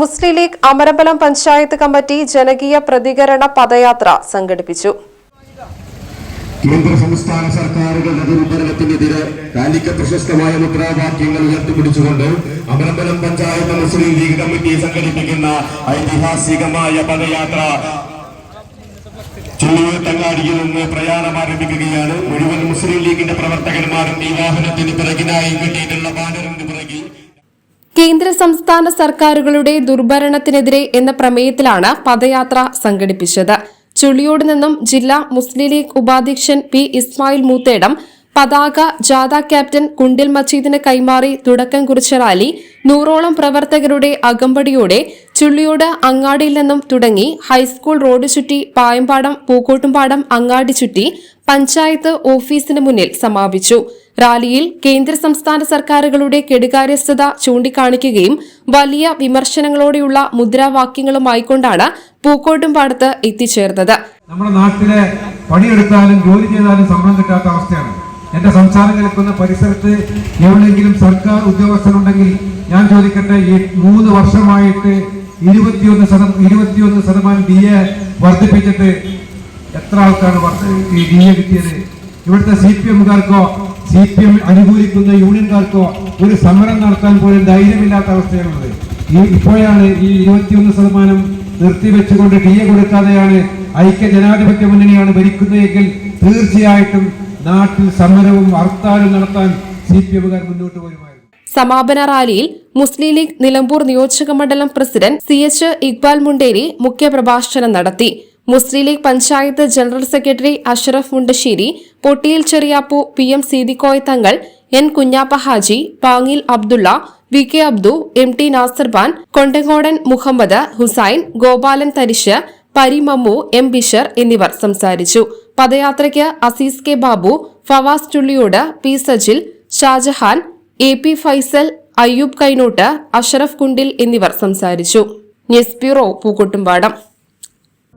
മുസ്ലിം League Amarambalam panchayat committee ജനകീയ പ്രതികരണ പദയാത്ര സംഘടിപ്പിച്ചു. കേന്ദ്ര സംസ്ഥാന സർക്കാരുകളുടെ ദുർഭരണത്തിനെതിരെ കാലിക പ്രശസ്തമായ മുദ്രാവാക്യങ്ങൾ ഉയർത്തിപ്പിടിച്ചുകൊണ്ട് അമരമ്പലം പഞ്ചായത്ത് മുസ്ലിം ലീഗ് കമ്മിറ്റി സംഘടിപ്പിക്കുന്ന ഐതിഹാസികമായ പദയാത്ര ചുള്ളിയൂർ തങ്ങാടിയിൽ നിന്ന് പ്രയാണം ആരംഭിക്കുകയാണ്. മുഴുവൻ മുസ്ലിം ലീഗിന്റെ പ്രവർത്തകന്മാരും ഈ വാഹനത്തിന് പിറകിനായി കിട്ടിയിട്ടുള്ള ബാനറിന് പിറകിൽ കേന്ദ്ര സംസ്ഥാന സർക്കാരുകളുടെ ദുർഭരണത്തിനെതിരെ എന്ന പ്രമേയത്തിലാണ് പദയാത്ര സംഘടിപ്പിച്ചത്. ചുള്ളിയോട് നിന്നും ജില്ലാ മുസ്ലിം ലീഗ് ഉപാധ്യക്ഷൻ പി ഇസ്മായിൽ മൂത്തേടം പതാക ജാഥ ക്യാപ്റ്റൻ കുണ്ടിൽ മജീദിന് കൈമാറി തുടക്കം കുറിച്ച റാലി നൂറോളം പ്രവർത്തകരുടെ അകമ്പടിയോടെ ചുള്ളിയോട് അങ്ങാടിയിൽ നിന്നും തുടങ്ങി ഹൈസ്കൂൾ റോഡ് ചുറ്റി പായമ്പാടം പൂക്കോട്ടുംപാടം അങ്ങാടി ചുറ്റി പഞ്ചായത്ത് ഓഫീസിന് മുന്നിൽ സമാപിച്ചു. റാലിയിൽ കേന്ദ്ര സംസ്ഥാന സർക്കാരുകളുടെ കെടുകാര്യസ്ഥത ചൂണ്ടിക്കാണിക്കുകയും വലിയ വിമർശനങ്ങളോടെയുള്ള മുദ്രാവാക്യങ്ങളുമായിക്കൊണ്ടാണ് പൂക്കോട്ടുംപാടത്ത് എത്തിച്ചേർന്നത്. നമ്മുടെ നാട്ടിലെ പണിയെടുത്താലും ജോലി ചെയ്താലും ശമ്പളം കിട്ടാത്ത അവസ്ഥയാണ്. എന്റെ സംസാരം കേൾക്കുന്ന പരിസരത്ത് എവിടെയെങ്കിലും സർക്കാർ ഉദ്യോഗസ്ഥരുണ്ടെങ്കിൽ ഞാൻ ചോദിക്കട്ടെ ഈ മൂന്ന് വർഷമായിട്ട് ഇരുപത്തിയൊന്ന് ശതം ഇരുപത്തിയൊന്ന് ശതമാനം ഡി എ വർദ്ധിപ്പിച്ചിട്ട് എത്ര ആൾക്കാർ ഈ ഡി എ കിട്ടിയത്? ഇവിടുത്തെ സി പി എമ്മുകാർക്കോ സി പി എം അനുകൂലിക്കുന്ന യൂണിയൻകാർക്കോ ഒരു സമരം നടത്താൻ പോലും ധൈര്യമില്ലാത്ത അവസ്ഥയാണുള്ളത്. ഈ ഇപ്പോഴാണ് ഈ ഇരുപത്തിയൊന്ന് ശതമാനം നിർത്തിവെച്ചുകൊണ്ട് ഡി എ കൊടുക്കാതെയാണ് ഐക്യ ജനാധിപത്യ മുന്നണിയാണ് ഭരിക്കുന്നതെങ്കിൽ തീർച്ചയായിട്ടും നാട്ടിൽ സമരവും ഹർത്താലും നടത്താൻ സി പി എമ്മുകാർ മുന്നോട്ട് വരുമായിരുന്നു. സമാപന റാലിയിൽ മുസ്ലിം ലീഗ് നിലമ്പൂർ നിയോജക മണ്ഡലം president C H Iqbal Munderi മുഖ്യപ്രഭാഷണം നടത്തി. Muslim League panchayat general secretary Ashraf Mundassery Pottiyil Cheriyappu P M Seethikoya Thangal N Kunjappa Haji Pangil Abdulla V K Abdu M T Nasarban Kondangodan Muhammad Hussain Gopalan Tharish Parimammu M Bishar എന്നിവർ സംസാരിച്ചു. പദയാത്രയ്ക്ക് Azeez K Babu Fawaz Chulliyode P Sajil Shajahan A P Faisal Ayyub Kainot Ashraf Kundil എന്നിവർ സംസാരിച്ചു. News bureau Pookkottumpadam.